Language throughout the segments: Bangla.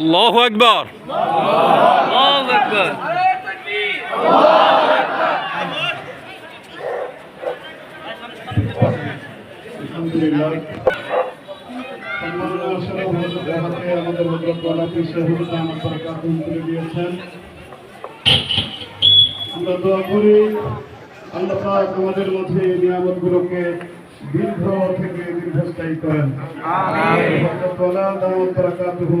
আল্লাহু আকবার। আল্লাহু আকবার। আমাদের হযরত ওয়ালা পিসে হুজুর আমার বরকাতুম তুলে দিয়েছেন আমরা দোয়া করি আল্লাহ পাক আমাদের মধ্যে এই নিয়ামতগুলোকে দীর্ঘ থেকে দীর্ঘস্থায়ী করেন। হযরত ওয়ালা দাওয়াত বরকাতুহু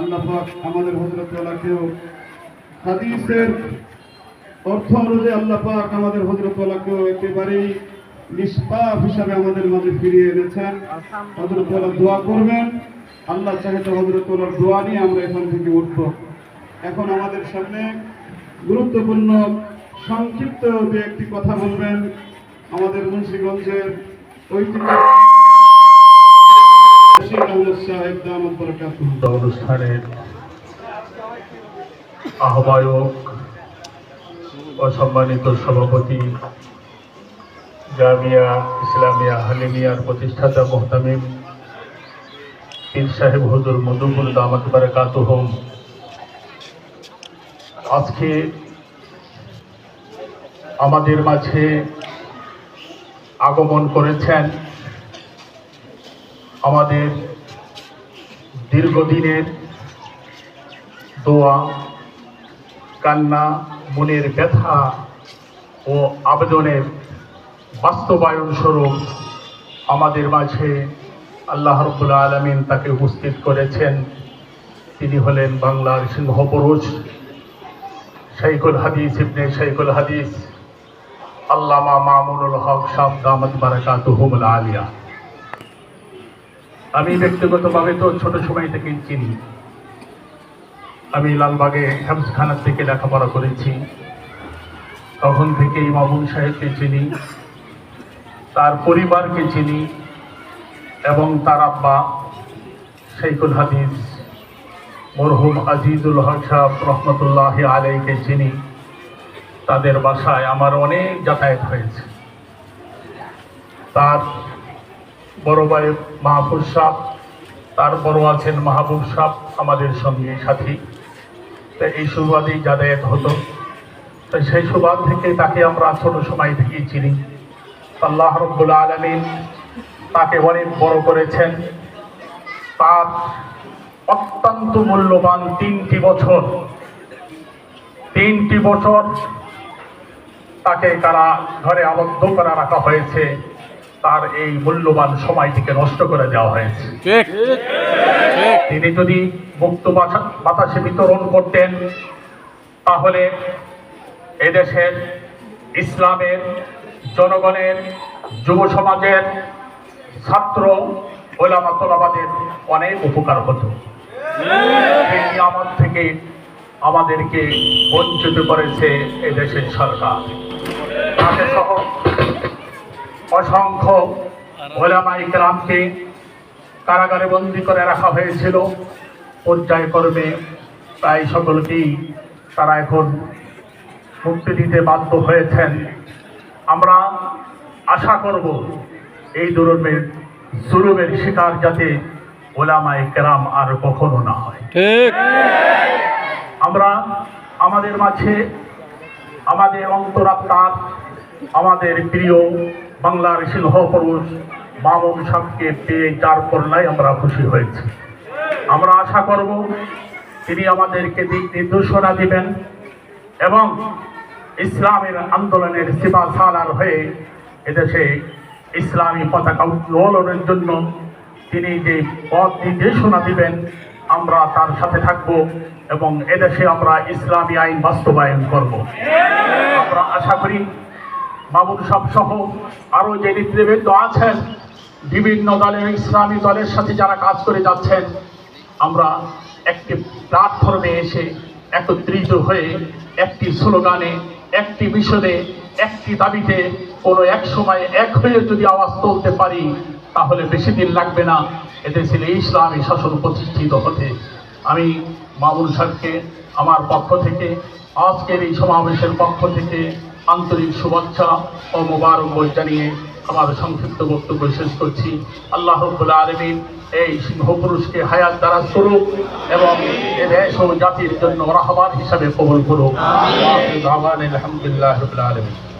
আল্লাহ পাক আমাদের হযরত ওয়ালাকেও হাদিসের অর্থ অনুযায়ী আল্লাহ পাক আমাদের হযরত একেবারেই নিষ্পাপ হিসাবে আমাদের মাঝে ফিরিয়ে এনেছেন। হযরত দোয়া করবেন। আল্লাহ চাহিদা হযরত ওয়ালার দোয়া নিয়ে আমরা এখান থেকে উঠব। এখন আমাদের সামনে গুরুত্বপূর্ণ সংক্ষিপ্ত দু একটি কথা বলবেন। আমাদের মুন্সিগঞ্জের ঐতিহ্য রশিদ আহমদ সাহেব দামত বরকাতুহ অনুষ্ঠানের আহ্বায়ক ও সম্মানিত সভাপতি জামিয়া ইসলামিয়া হালিমিয়ার প্রতিষ্ঠাতা মোহতামিম পীর সাহেব হুজুর মধুবুল দামাত বারাকাতুহম আজকে আমাদের মাঝে আগমন করেছেন আমাদের দীর্ঘদিনের দোয়া, কান্না, মনের ব্যথা ও আবেদনের বাস্তবায়ন স্বরূপ আমাদের মাঝে আল্লাহ রব্বুল আলমিন তাকে উপস্থিত করেছেন। তিনি হলেন বাংলার সিংহপুরুষ শাইকুল হাদিস ইবনে শাইকুল হাদিস, আল্লামা মামুনুল হক সাহ দামদ বারাকাতুহুমুল আলিয়া। আমি ব্যক্তিগতভাবে তো ছোট সময় থেকেই চিনি। আমি লালবাগে হেমসখানা থেকে লেখাপড়া করেছি। তখন থেকেই মামুন সাহেবকে চিনি, তার পরিবারকে চিনি এবং তার আব্বা শেখুল হাদিস, মরহুম আজিজুল হক সাহ রহমতুল্লাহ আলাইকে চিনি। তাদের বাসায় আমার অনেক যাতায়াত হয়েছে। তার বড় ভাই মাহবুব সাহ, তার বড় আছেন মাহবুব সাহ, আমাদের সঙ্গে সাথী। তা এই সুবাদেই যাতায়াত হতো। তো সেই সুবাদ থেকে তাকে আমরা ছোটো সময় থেকেই চিনি। আল্লাহ রব্বুল আলমিন তাকে অনেক বড় করেছেন। তার অত্যন্ত মূল্যবান তিনটি বছর তিনটি বছর তাকে কারা ঘরে আবদ্ধ করে রাখা হয়েছে। তার এই মূল্যবান সময়টিকে নষ্ট করে দেওয়া হয়েছে। তিনি যদি মুক্ত বাতাসে বিতরণ করতেন তাহলে এদেশের ইসলামের জনগণের যুব সমাজের ছাত্র ওলামা তোলাবাদের অনেক উপকার হতো। সেই নিয়ামত থেকে আমাদেরকে বঞ্চিত করেছে এদেশের সরকার। তাকে সহ অসংখ্য ওলামা ইকরামকে কারাগারে বন্দি করে রাখা হয়েছিল। পর্যায়ক্রমে প্রায় সকলকেই তারা এখন মুক্তি দিতে বাধ্য হয়েছেন। আমরা আশা করব এই ধরনের জুলুমের শিকার যাতে ওলামায় কেরাম আর কখনো না হয়। আমরা আমাদের মাঝে আমাদের অন্তরাত্মার আমাদের প্রিয় বাংলার সিংহ পুরুষ মামুন সাহকে পেয়ে যার করলাই আমরা খুশি হয়েছি। আমরা আশা করব তিনি আমাদেরকে দিক নির্দেশনা দিবেন এবং ইসলামের আন্দোলনের সীমা সালার হয়ে এদেশে ইসলামী পতাকা উত্তোলনের জন্য তিনি যে পথ নির্দেশনা দিবেন, আমরা তার সাথে থাকব এবং এদেশে আমরা ইসলামী আইন বাস্তবায়ন করব। আমরা আশা করি মামুন সব সহ আরও যে নেতৃবৃন্দ আছেন, বিভিন্ন দলের, ইসলামী দলের সাথে যারা কাজ করে যাচ্ছেন, আমরা একটি প্ল্যাটফর্মে এসে একত্রিত হয়ে একটি স্লোগানে, একটি মিশনে, একটি দাবিতে কোনো এক সময় এক হয়ে যদি আওয়াজ তুলতে পারি, তাহলে বেশি দিন লাগবে না। এদেশে ইসলামী শাসন প্রতিষ্ঠিত হতে। আমি মামুন সাহেবকে, আমার পক্ষ থেকে, আজকের এই সমাবেশের পক্ষ থেকে আন্তরিক শুভেচ্ছা ও মোবারকবাদ জানিয়ে আমার সংক্ষিপ্ত বক্তব্য শেষ করছি। আল্লাহ রব্বুল্লাহ আলমিন এই সিংহপুরুষকে হায়াত দ্বারা স্বরূপ এবং এ দেশ ও জাতির জন্য রহবার হিসাবে কবল করুক। আলহামদুলিল্লাহ রবিল আলমিন।